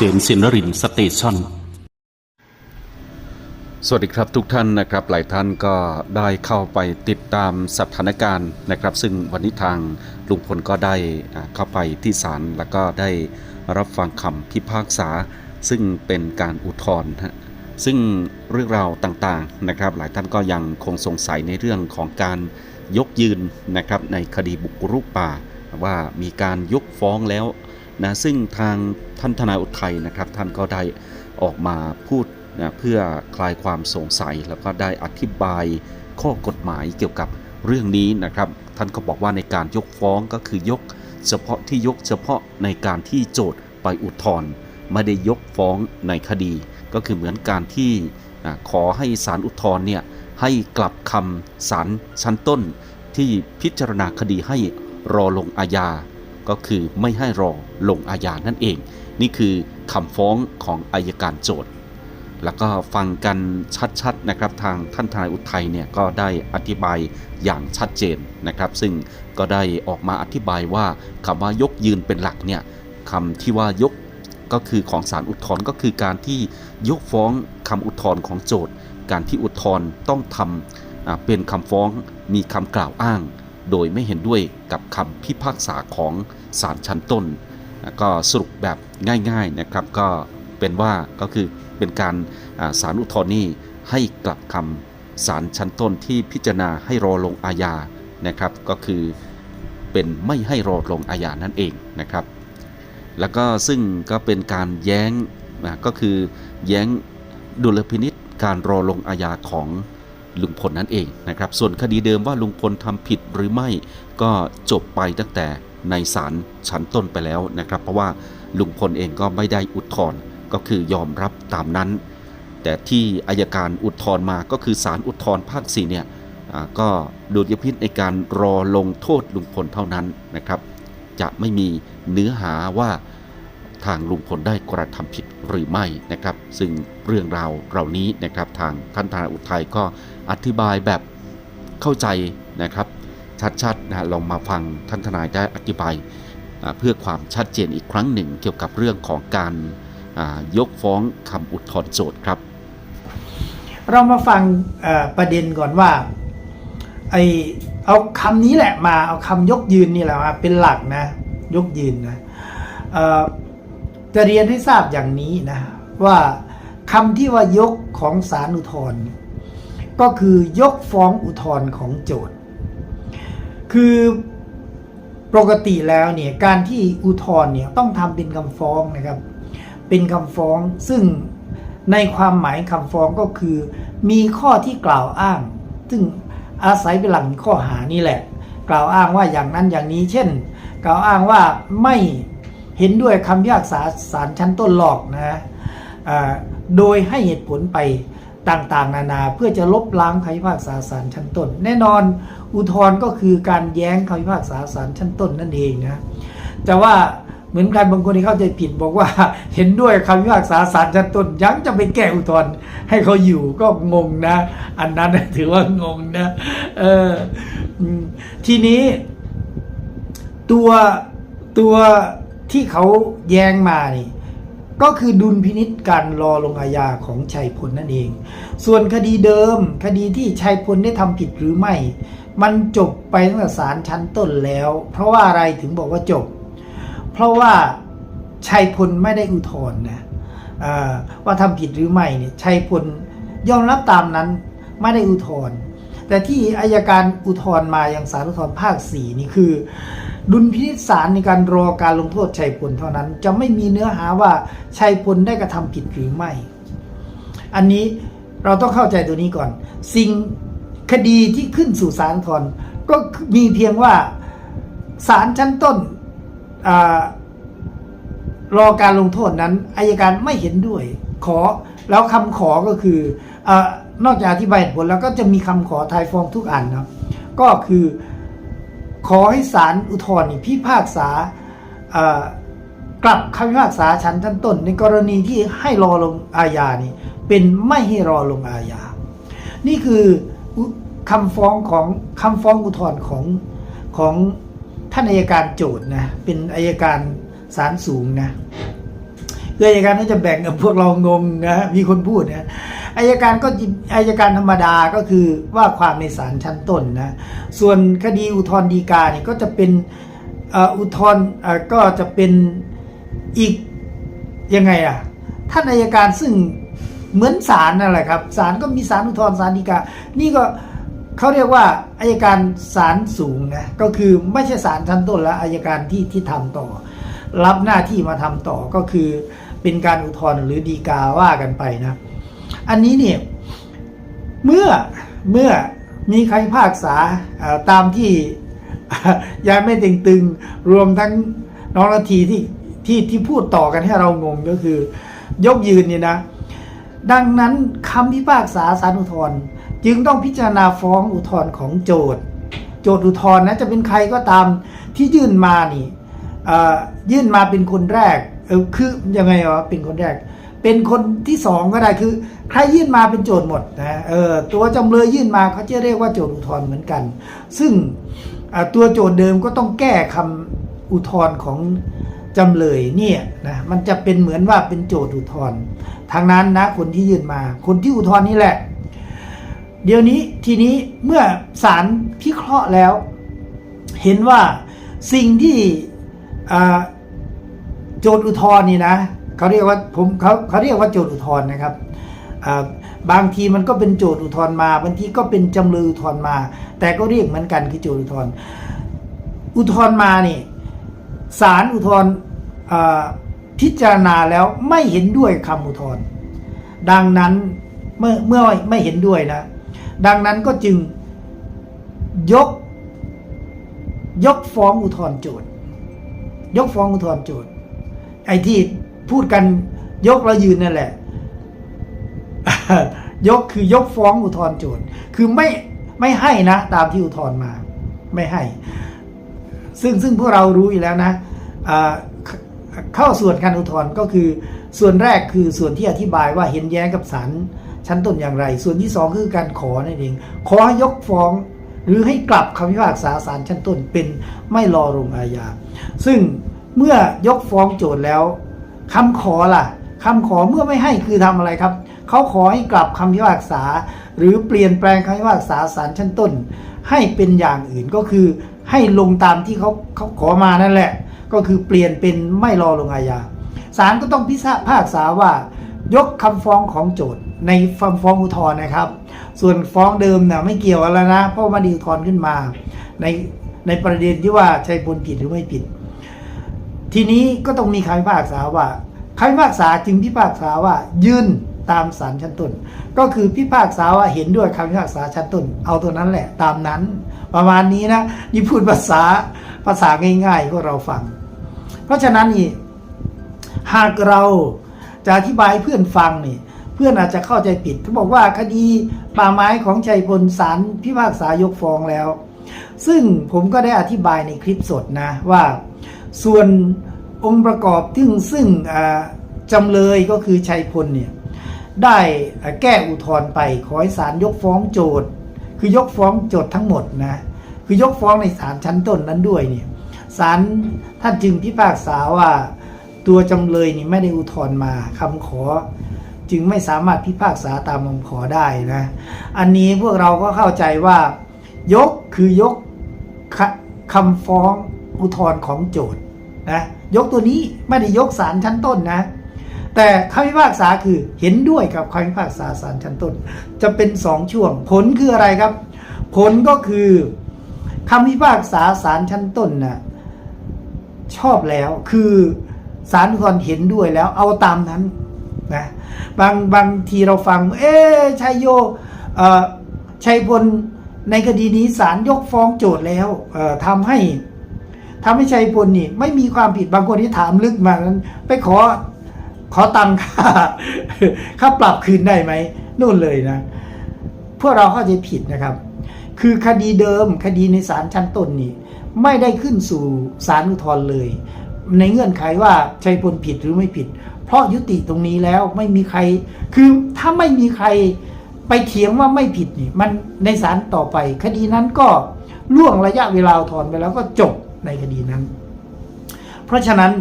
ษมสินรินสเตชันสวัสดีครับทุกท่านนะครับ หลายท่านก็ได้เข้าไปติดตามสถานการณ์นะครับ ซึ่งวันนี้ทางลุงพลก็ได้เข้าไปที่ศาลแล้วก็ได้รับฟังคำพิพากษา ซึ่งเป็นการอุทธรณ์ฮะซึ่งเรื่องราวต่างๆนะครับ หลายท่านก็ยังคงสงสัยในเรื่องของการยกยืนนะครับในคดีบุกรุกป่า ว่ามีการยกฟ้องแล้ว นะซึ่งทางท่านทนายอุทัยนะครับ ท่านก็ได้ออกมาพูดนะเพื่อคลายความสงสัยแล้วก็ได้อธิบายข้อกฎหมายเกี่ยวกับเรื่องนี้นะครับ ท่านก็บอกว่าในการยกฟ้องก็คือยก เฉพาะที่ยกเฉพาะในการที่โจทย์ไปอุทธรณ์ไม่ได้ยกฟ้องในคดี ก็คือเหมือนการที่ขอให้ศาลอุทธรณ์เนี่ยให้กลับคำศาลชั้นต้นที่พิจารณาคดีให้รอลงอาญา ก็คือไม่ให้รอลงอาญานั่นเอง นี่คือคำฟ้องของอายการโจทย์ แล้วก็ฟังกันชัดๆนะครับทางท่านทนายอุทัยเนี่ยก็ได้อธิบายอย่างชัดเจนนะครับ ซึ่งก็ได้ออกมาอธิบายว่าคำว่ายกยืนเป็นหลักเนี่ยคำที่ว่ายกก็คือของศาลอุทธรณ์ก็คือการที่ยกฟ้องคำอุทธรณ์ของโจทย์ การที่อุทธรณ์ต้องทำเป็นคำฟ้องมีคำกล่าวอ้าง โดยไม่เห็นด้วยกับคำพิพากษาของศาลชั้นต้น ก็สรุปแบบง่ายๆนะครับก็เป็นว่าก็คือเป็นการอ่าศาลอุทธรณ์นี่ให้กลับคำศาลชั้นต้นที่พิจารณาให้รอลงอาญานะครับก็คือเป็นไม่ให้รอลงอาญานั่นเองนะครับ แล้วก็ซึ่งก็เป็นการแย้งนะก็คือแย้งดุลพินิษการรอลงอาญาของ ลุงพลนั่นเองนะครับ ส่วนคดีเดิมว่าลุงพลทำผิดหรือไม่ก็จบไปตั้งแต่ในศาลชั้นต้นไปแล้วนะครับ เพราะว่าลุงพลเองก็ไม่ได้อุทธรณ์ก็คือยอมรับตามนั้น แต่ที่อายการอุทธรณ์มาก็คือศาลอุทธรณ์ภาคสี่เนี่ยก็ดุลยพินิจในการรอลงโทษลุงพลเท่านั้นนะครับ จะไม่มีเนื้อหาว่าทางลุงพลได้กระทำผิดหรือไม่นะครับ ซึ่งเรื่องราวเหล่านี้นะครับทางท่านทนายอุทัยก็ อธิบายแบบเข้าใจนะครับ ชัดๆนะลองมาฟังท่านทนายได้อธิบายเพื่อความชัดเจนอีกครั้งหนึ่ง เกี่ยวกับเรื่องของการยกฟ้องคำอุทธรณ์โจทย์ครับ เรามาฟังประเด็นก่อนว่าไอเอาคำนี้แหละมาเอาคำยกยืนนี่แหละมาเป็นหลักนะยกยืนนะจะเรียนให้ทราบอย่างนี้นะว่าคำที่ว่ายกของศาลอุทธรณ์ ก็คือยกฟ้องอุทธรณ์ของโจทย์ คือปกติแล้วเนี่ยการที่อุทธรณ์เนี่ยต้องทำเป็นคำฟ้องนะครับ เป็นคำฟ้องซึ่งในความหมายคำฟ้องก็คือ มีข้อที่กล่าวอ้าง ซึ่งอาศัยเป็นหลักข้อหานี่แหละ กล่าวอ้างว่าอย่างนั้นอย่างนี้ เช่น กล่าวอ้างว่าไม่เห็นด้วยคำพิพากษาศาลชั้นต้นหลอกนะอ่าโดยให้เหตุผลไป ต่างๆ นานาเพื่อจะลบล้างคำพิพากษาศาลชั้นต้น แน่นอนอุทธรณ์ก็คือการแย้งคำพิพากษาศาลชั้นต้นนั่นเองนะแต่ว่าเหมือนกันบางคนที่เข้าใจผิดบอกว่าเห็นด้วยคำพิพากษาศาลชั้นต้นยังจะไปแก้อุทธรณ์ให้เขาอยู่ก็งงนะ อันนั้นถือว่างงนะเออทีนี้ตัวตัวที่เขาแย้งมานี่ ก็คือดุลพินิษการรอลงอาญาของชัยพลนั่นเอง ส่วนคดีเดิม คดีที่ชัยพลได้ทำผิดหรือไม่ มันจบไปตั้งแต่ศาลชั้นต้นแล้ว เพราะว่าอะไรถึงบอกว่าจบ เพราะว่าชัยพลไม่ได้อุทธรณ์นะอ่าว่าทำผิดหรือไม่เนี่ยชัยพลยอมรับตามนั้นไม่ได้อุทธรณ์แต่ที่อายการอุทธรณ์มาอย่างศาลอุทธรณ์ภาคสี่นี่คือ ดุลพินิจศาลในการรอการลงโทษชัยพลเท่านั้น จะไม่มีเนื้อหาว่าชัยพลได้กระทำผิดหรือไม่ อันนี้เราต้องเข้าใจตัวนี้ก่อน สิ่งคดีที่ขึ้นสู่ศาลทธรณ์ก็มีเพียงว่าศาลชั้นต้นอรอการลงโทษนั้นอายการไม่เห็นด้วย ขอแล้วคำขอก็คืออนอกจากอธิบายผลแล้วก็จะมีคำขอทายฟ้องทุกอันนะก็คือ ขอให้ศาลอุทธรณ์นี่พิพากษากลับคำพิพากษาชั้นชั้นต้น ในกรณีที่ให้รอลงอาญานี่เป็นไม่ให้รอลงอาญา นี่คือคำฟ้องของคำฟ้องอุทธรณ์ของของท่านอายการโจทย์นะเป็นอายการศาลสูงนะคืออายการก็จะแบ่งกับพวกเรางงนะมีคนพูดนะ อายการก็อายการธรรมดาก็คือว่าความในศาลชั้นต้นนะส่วนคดีอุทธรณ์ฎีกาเนี่ยก็จะเป็นอุทธรณ์ก็จะเป็นอีกยังไงอะท่านอายการซึ่งเหมือนศาลนั่นแหละครับศาลก็มีศาลอุทธรณ์ศาลฎีกา นี่ก็เขาเรียกว่าอายการศาลสูงนะก็คือไม่ใช่ศาลชั้นต้นแล้วอายการที่ที่ทำต่อ รับหน้าที่มาทำต่อก็คือเป็นการอุทธรณ์หรือดีกาว่ากันไปนะ อันนี้เนี่ยเมื่อเมื่อมีใครพากษาตามที่ยายไม่ตึงตึงรวมทั้งน้องนาทีที่ที่ที่พูดต่อกันให้เรางงก็คือ ยกยืนเนี่ยนะ ดังนั้นคำพิพากษาสารอุทธรณ์จึงต้องพิจารณาฟ้องอุทธรณ์ของโจทย์โจทย์อุทธรณ์นะจะเป็นใครก็ตามที่ยื่นมานี่ยื่นมาเป็นคนแรกเออคือยังไงวะเป็นคนแรก เป็นคนที่สองก็ได้คือ ใครยื่นมาเป็นโจทย์หมดนะเออตัวจำเลยยื่นมาเขาจะเรียกว่าโจทย์อุทธรณ์เหมือนกัน ซึ่งตัวโจทย์เดิมก็ต้องแก้คำอุทธรณ์ของจำเลยเนี่ยนะมันจะเป็นเหมือนว่าเป็นโจทย์อุทธรณ์ทางนั้นนะคนที่ยื่นมาคนที่อุทธรณ์นี่แหละ เดี๋ยวนี้ทีนี้เมื่อศาลพิเคราะห์แล้ว เห็นว่าสิ่งที่โจทย์อุทธรณ์นี่นะ เขาเรียกว่าผมเขาเขาเรียกว่าโจทย์อุทธรณ์นะครับบางทีมันก็เป็นโจทย์อุทธรณ์มาบางทีก็เป็นจำเลยอุทธรณ์มา แต่ก็เรียกเหมือนกันคือโจทย์อุทธรณ์อุทธรณ์มานี่ศาลอุทธรณ์อ่าพิจารณาแล้วไม่เห็นด้วยคำอุทธรณ์ดังนั้นเมื่อเมื่อไม่เห็นด้วยนะ ดังนั้นก็จึงยก ยกฟ้องอุทธรณ์โจทย์ ยกฟ้องอุทธรณ์โจทย์ไอ้ที่ พูดกันยกแล้วยืนนั่นแหละ ยกคือยกฟ้องอุทธรณ์โจทย์คือไม่ไม่ให้นะ ตามที่อุทธรณ์มา ไม่ให้ ซึ่งซึ่งพวกเรารู้อยู่แล้วนะเขเข้าส่วนการอุทธรณ์ก็คือ ส่วนแรกคือส่วนที่อธิบายว่าเห็นแย้งกับศาลชั้นต้นอย่างไร ส่วนที่สองคือการขอนั่นเอง ขอให้ยกฟ้องหรือให้กลับคำพิพากษาศาลชั้นต้นเป็นไม่รอลงอาญาซึ่งเมื่อยกฟ้องโจทย์แล้ว คำขอล่ะคำขอเมื่อไม่ให้คือทำอะไรครับ เขาขอให้กลับคำพิพากษา หรือเปลี่ยนแปลงคำพิพากษาศาลชั้นต้น ให้เป็นอย่างอื่นก็คือให้ลงตามที่เขาเขาขอมานั่นแหละ ก็คือเปลี่ยนเป็นไม่รอลงอาญาศาลก็ต้องพิพากษาว่ายกคำฟ้องของโจทย์ในคำฟ้องอุทธรณ์นะครับ ส่วนฟ้องเดิมนะไม่เกี่ยวแล้วนะ เพราะมันดีอุทธรณ์ขึ้นมา ในในประเด็นที่ว่าใชัยพลผิดหรือไม่ผิด ทีนี้ก็ต้องมีคำพิพากษาว่าคำพิพากษาจึงพิพากษาว่ายืนตามศาลชั้นต้น ก็คือพิพากษาว่าเห็นด้วยคำพิพากษาชั้นต้น เอาตัวนั้นแหละตามนั้น ประมาณนี้นะนี่พูดภาษาภาษาง่ายๆพวกเราฟัง เพราะฉะนั้นนี่หากเราจะอธิบายเพื่อนฟังนี่เพื่อนอาจจะเข้าใจผิดเขาบอกว่าคดีป่าไม้ของชัยพลศาลพิพากษายกฟ้องแล้ว ซึ่งผมก็ได้อธิบายในคลิปสดนะว่า ส่วนองค์ประกอบซึ่ซึ่งจำเลยก็คือชัยพลเนี่ยได้แก้อุทธรณ์ไปขอให้ศาลยกฟ้องโจทย์ คือยกฟ้องโจทย์ทั้งหมดนะคือยกฟ้องในศาลชั้นต้นนั้นด้วยเนี่ยศาลท่านจึงพิพากษาว่าตัวจำเลยนี่ไม่ได้อุทธรณ์มาคำขอจึงไม่สามารถพิพากษาตามคำขอได้นะ อันนี้พวกเราก็เข้าใจว่า ยกคือยกคคำฟ้องอุทธรณ์ของโจทย์ นะยกตัวนี้ไม่ได้ยกศาลชั้นต้นนะ แต่คำพิพากษาคือเห็นด้วยกับคำพิพากษาศาลชั้นต้น จะเป็นสองช่วง ผลคืออะไรครับ ผลก็คือคำพิพากษาศาลชั้นต้นนะชอบแล้วคือศาลอุทธรเห็นด้วยแล้วเอาตามนั้นนะบางบางทีเราฟัง เอ๊ชัยโยชัยพลในคดีนี้ศาลยกฟ้องโจทย์แล้วทำให้ ทำให้ชัยพลนี่ ไม่มีความผิดบางคนที่ถามลึกมานั้น ไปขอขอตังค่าค่าปรับคืนได้ไหมนู่นเลยนะ พวกเราเข้าใจผิดนะครับ คือคดีเดิมคดีในศาลชั้นต้นนี่ ไม่ได้ขึ้นสู่ศาลอุทธรณ์เลย ในเงื่อนไขว่าชัยพลผิดหรือไม่ผิด เพราะยุติตรงนี้แล้วไม่มีใคร คือถ้าไม่มีใครไปเถียงว่าไม่ผิดนี่ มันในศาลต่อไป คดีนั้นก็ล่วงระยะเวลาอุทธรณ์ไปแล้วก็จบ ในคดีนั้น เพราะฉะนั้น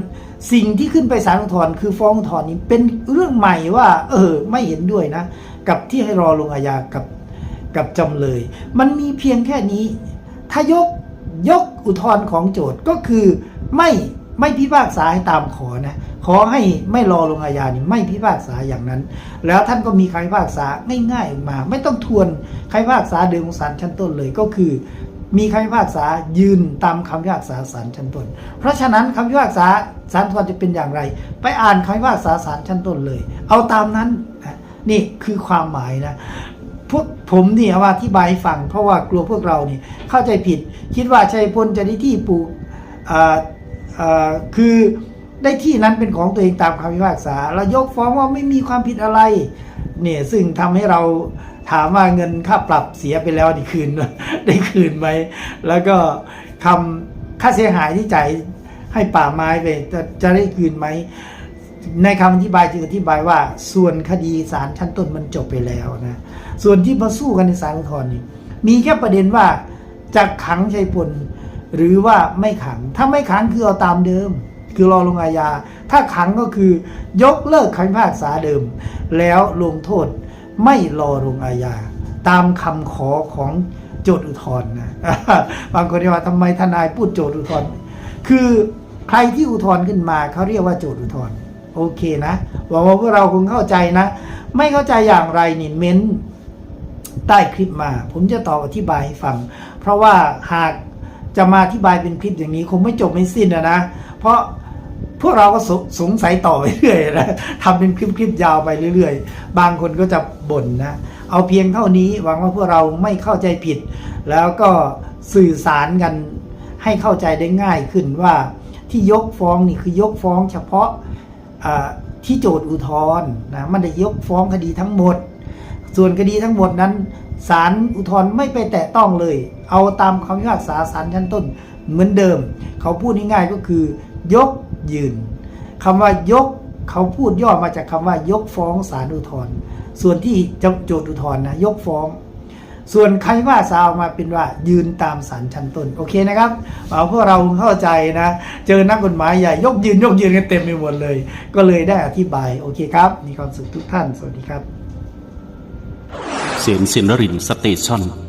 สิ่งที่ขึ้นไปศาลอุทธรณ์คือฟ้องอุทธรณ์นี้เป็นเรื่องใหม่ว่า เออ ไม่เห็นด้วยนะ กับที่ให้รอลงอาญากับกับจำเลย มันมีเพียงแค่นี้ ถ้ายกยกอุทธรณ์ของโจทย์ก็คือไม่ไม่พิพากษาให้ตามขอนะ ขอให้ไม่รอลงอาญานี่ไม่พิพากษาอย่างนั้น แล้วท่านก็มีคำพิพากษาง่ายๆมา ไม่ต้องทวนคำพิพากษาเดิมของศาลชั้นต้นเลยก็คือ มีคำพิพากษายืนตามคำพิพากษาศาลชั้นต้น เพราะฉะนั้นคำพิพากษาศาลอุทธรณ์จะเป็นอย่างไร ไปอ่านคำพิพากษาศาลชั้นต้นเลย เอาตามนั้นนี่คือความหมายนะพวกผมเนี่ยว่าอธิบายฟังเพราะว่ากลัวพวกเราเนี่ยเข้าใจผิด คิดว่าชัยพลจะได้ที่ปลูกคือได้ที่นั้นเป็นของตัวเองตามคำพิพากษา แล้วยกฟ้องว่าไม่มีความผิดอะไรเนี่ยซึ่งทำให้เรา ถามว่าเงินค่าปรับเสียไปแล้วได้คืนได้คืนไหมแล้วก็คำค่าเสียหายที่จ่ายให้ป่าไม้ไปจะจะได้คืนไหมในคำอธิบายจึงอธิบายว่า ส่วนคดีศาลชั้นต้นมันจบไปแล้วนะส่วนที่มาสู้กันในศาลอุทธรณ์นี่มีแค่ประเด็นว่าจะขังชัยพลหรือว่าไม่ขัง ถ้าไม่ขังคือเอาตามเดิม คือรอลงอาญา ถ้าขังก็คือยกเลิกคำพิพากษาเดิม แล้วลงโทษ ไม่รอลงอาญา ตามคำขอของโจทย์อุทธรณ์นะบางคนเรียกว่าทำไมทนายพูดโจทย์อุทธรณ์คือใครที่อุทธรณ์ขึ้นมาเขาเรียกว่าโจทย์อุทธรณ์โอเคนะหวังว่าพวกเราคงเข้าใจนะ ไม่เข้าใจอย่างไรนี่เม้นใต้คลิปมา ผมจะตอบอธิบายให้ฟัง เพราะว่าหากจะมาอธิบายเป็นคลิปอย่างนี้คงไม่จบไม่สิ้นนะนะ เพราะ พวกเราก็สสงสัยต่อไปเรื่อยนะทำเป็นคลิปคลิปยาวไปเรื่อย ๆ บางคนก็จะบ่นนะ เอาเพียงเท่านี้หวังว่าพวกเราไม่เข้าใจผิด แล้วก็สื่อสารกันให้เข้าใจได้ง่ายขึ้นว่าที่ยกฟ้องนี่คือยกฟ้องเฉพาะที่โจทย์อุทธรณ์นะมันได้ยกฟ้องคดีทั้งหมด ส่วนคดีทั้งหมดนั้นศาลอุทธรณ์ไม่ไปแตะต้องเลย เอาตามคำพิพากษาศาลชั้นต้นเหมือนเดิม เขาพูดง่ายๆก็คือ ยกยืนคำว่ายกเขาพูดย่อมาจากคำว่ายกฟ้องศาลอุทธรณ์ส่วนที่โจทย์อุทธรณ์นะยกฟ้อง ส่วนใครว่าสาวมาเป็นว่ายืนตามศาลชั้นต้นโอเคนะครับเอาพวกเราเข้าใจนะ เจอนักกฎหมายใหญ่ยกยืนยกยืนกันเต็มไปหมดเลย ก็เลยได้อธิบายโอเคครับ มีความสุขทุกท่าน สวัสดีครับ เสียงสินรินสเตชัน